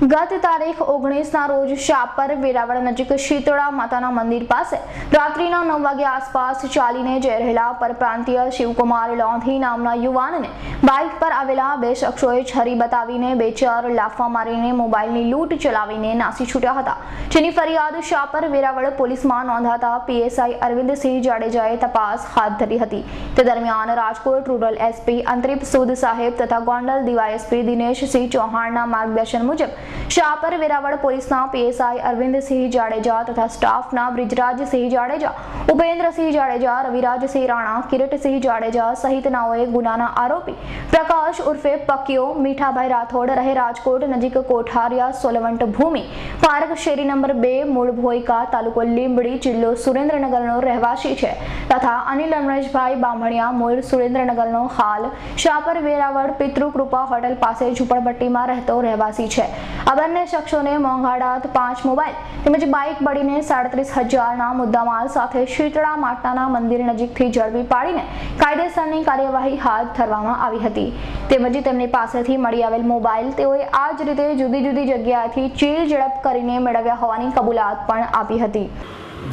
ગત તારીખ ઓગણીસના રોજ શાપર વેરાવળ નજીક શીતળા માતાના મંદિર પાસે રાત્રિના નવ વાગ્યા આસપાસ ચાલીને જઈ રહેલા પરપ્રાંતીય શિવકુમાર લોંધી નામના યુવાનને બાઇક પર આવેલા બે શખ્સોએ છરી બતાવીને બે ચાર લાફા મારીને મોબાઈલની લૂંટ ચલાવીને નાસી છૂટ્યા હતા. જેની ફરિયાદ શાપર વેરાવળ પોલીસમાં નોંધાતા પીએસઆઈ અરવિંદસિંહ જાડેજાએ તપાસ હાથ ધરી હતી. તે દરમિયાન રાજકોટ રૂરલ એસપી અંતરીપ સુદ સાહેબ તથા ગોંડલ ડીવાયએસપી દિનેશસિંહ ચૌહાણના માર્ગદર્શન મુજબ શાપર વેરાવળ પોલીસના પીએસઆઈ અરવિંદસિંહ જાડેજા તથા સ્ટાફના બ્રિજરાજસિંહ જાડેજા, ઉપેન્દ્રસિંહ જાડેજા, રવિરાજસિંહ રાણા, કિરીટસિંહ જાડેજા સહિતનાઓએ ગુનાના આરોપી પ્રકાશ ઉર્ફે પક્યો મીઠાભાઈ રાઠોડ રહે રાજકોટ નજીક કોઠારિયા સોલવંટ ભૂમિ પાર્ક શેરી નંબર બે મૂળ ભોયકા તાલુકો લીંબડી જિલ્લો સુરેન્દ્રનગરનો રહેવાસી છે તથા અનિલ રમણેશભાઈ બામણિયા મૂળ સુરેન્દ્રનગરનો હાલ શાપર વેરાવળ પિતૃકૃપા હોટેલ પાસે ઝૂંપડપટ્ટીમાં રહેતો રહેવાસી છે. આ બંને શખ્સોને મોંઘાડાત પાંચ મોબાઈલ તેમજ બાઇક બળીને સાડત્રીસ હજારના મુદ્દામાલ સાથે શીતળા માતાના મંદિર નજીકથી ઝડપી પાડીને કાયદેસરની કાર્યવાહી હાથ ધરવામાં આવી હતી. તેમજ તેમની પાસેથી મળી આવેલ મોબાઈલ તેઓએ આ જ રીતે જુદી જુદી જગ્યાએથી ચીલ ઝડપ કરીને મેળવ્યા હોવાની કબૂલાત પણ આપી હતી.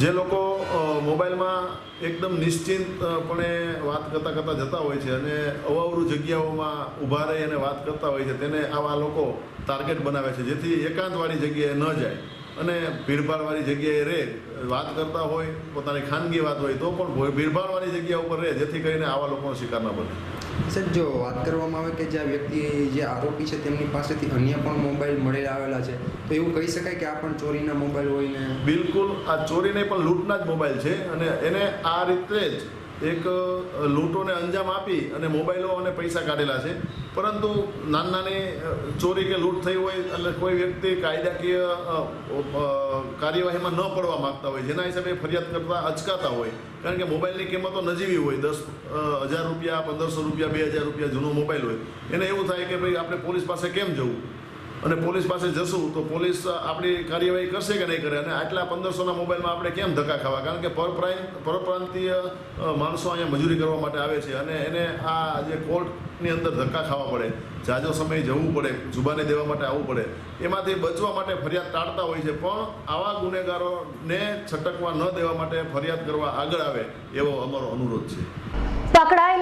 જે લોકો મોબાઈલમાં એકદમ નિશ્ચિંતપણે વાત કરતાં કરતાં જતા હોય છે અને અવાવરું જગ્યાઓમાં ઊભા રહી અને વાત કરતા હોય છે, તેને આવા લોકો ટાર્ગેટ બનાવે છે, જેથી એકાંતવાળી જગ્યાએ ન જાય અને ભીડભાડવાળી જગ્યાએ રહે. વાત કરતા હોય, પોતાની ખાનગી વાત હોય તો પણ ભીડભાડવાળી જગ્યા ઉપર રહે, જેથી કરીને આવા લોકોનો શિકાર ન બને. સર, જો વાત કરવામાં આવે કે જે આ વ્યક્તિ, જે આરોપી છે, તેમની પાસેથી અન્ય પણ મોબાઈલ મળેલા આવેલા છે, તો એવું કહી શકાય કે આ પણ ચોરીના મોબાઈલ હોય ને? બિલકુલ, આ ચોરીને પણ લૂંટના જ મોબાઈલ છે અને એને આ રીતે જ એક લૂંટોને અંજામ આપી અને મોબાઈલો અને પૈસા કાઢેલા છે. પરંતુ નાની નાની ચોરી કે લૂંટ થઈ હોય એટલે કોઈ વ્યક્તિ કાયદાકીય કાર્યવાહીમાં ન પડવા માગતા હોય, જેના હિસાબે ફરિયાદ કરતા અચકાતા હોય. કારણ કે મોબાઈલની કિંમતો નજીવી હોય, દસ હજાર રૂપિયા, પંદરસો રૂપિયા, બે હજાર રૂપિયા જૂનો મોબાઈલ હોય. એને એવું થાય કે ભાઈ આપણે પોલીસ પાસે કેમ જવું? અને પોલીસ પાસે જશું તો પોલીસ આપણી કાર્યવાહી કરશે કે નહીં કરે? અને આટલા પંદરસોના મોબાઈલમાં આપણે કેમ ધક્કા ખાવા? કારણ કે પરપ્રાંત પરપ્રાંતીય માણસો અહીંયા મજૂરી કરવા માટે આવે છે અને એને આ જે કોર્ટની અંદર ધક્કા ખાવા પડે. જાજો સમય જવું પડે, જુબાને દેવા માટે આવવું પડે. એમાંથી બચવા માટે ફરિયાદ ટાળતા હોય છે, પણ આવા ગુનેગારોને છટકવા ન દેવા માટે ફરિયાદ કરવા આગળ આવે એવો અમારો અનુરોધ છે.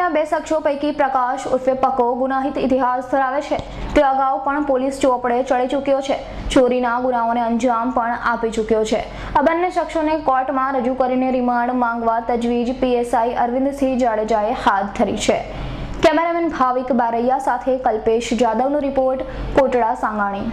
પકડાયેલા બે શખ્સો પૈકી પ્રકાશ ઉર્ફે પકો ગુનાહિત ઇતિહાસ ધરાવે છે. તે અગાઉ પણ પોલીસ ચોપડે ચડી ચૂક્યો છે. ચોરીના ગુનાઓને અંજામ પણ આપી ચૂક્યો છે. આ બંને શખ્સોને કોર્ટમાં રજૂ કરીને રિમાન્ડ માંગવા તજવીજ પીએસઆઈ અરવિંદસિંહ જાડેજાએ હાથ ધરી છે. કેમેરામેન ભાવિક બારૈયા સાથે કલ્પેશ જાદવનો રિપોર્ટ કોટડા સાંગાણી.